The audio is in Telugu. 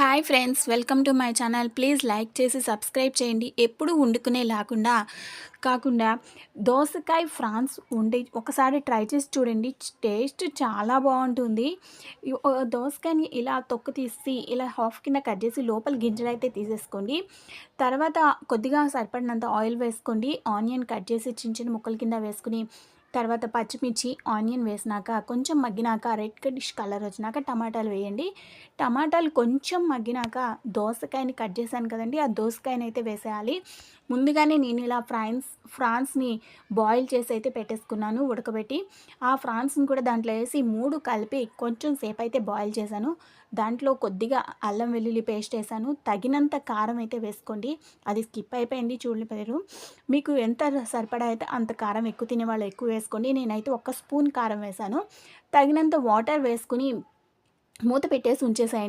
Hi friends welcome to my channel please like చేసి సబ్స్క్రైబ్ చేయండి. ఎప్పుడు వండుకునే లేకుండా కాకుండా దోసకాయ ఫ్రాన్స్ వండి ఒకసారి ట్రై చేసి చూడండి. టేస్ట్ చాలా బాగుంటుంది. దోసకాయని ఇలా తొక్కు తీసి ఇలా హాఫ్ కింద కట్ చేసి లోపల గింజలు అయితే తీసేసుకోండి. తర్వాత కొద్దిగా సరిపడినంత ఆయిల్ వేసుకోండి. ఆనియన్ కట్ చేసి చిన్న చిన్న ముక్కల కింద వేసుకుని తర్వాత పచ్చిమిర్చి ఆనియన్ వేసినాక కొంచెం మగ్గినాక రెడ్ కడిష్ కలర్ వచ్చినాక టమాటాలు వేయండి. టమాటాలు కొంచెం మగ్గినాక దోసకాయని కట్ చేశాను కదండి ఆ దోసకాయని అయితే వేసేయాలి. ముందుగానే నేను ఇలా ఫ్రైన్స్ ఫ్రాన్స్ని బాయిల్ చేసి అయితే పెట్టేసుకున్నాను ఉడకబెట్టి. ఆ ఫ్రాన్స్ని కూడా దాంట్లో వేసి మూడు కలిపి కొంచెం సేపు అయితే బాయిల్ చేశాను. దాంట్లో కొద్దిగా అల్లం వెల్లుల్లి పేస్ట్ వేసాను. తగినంత కారం అయితే వేసుకోండి. అది స్కిప్ అయిపోయింది చూడలేరు మీకు ఎంత సరిపడా అయితే అంత కారం ఎక్కువ తినే వాళ్ళు ఎక్కువ వేసుకోండి. నేనైతే ఒక స్పూన్ కారం వేసాను. తగినంత వాటర్ వేసుకుని మూత పెట్టేసి ఉంచేసాయండి.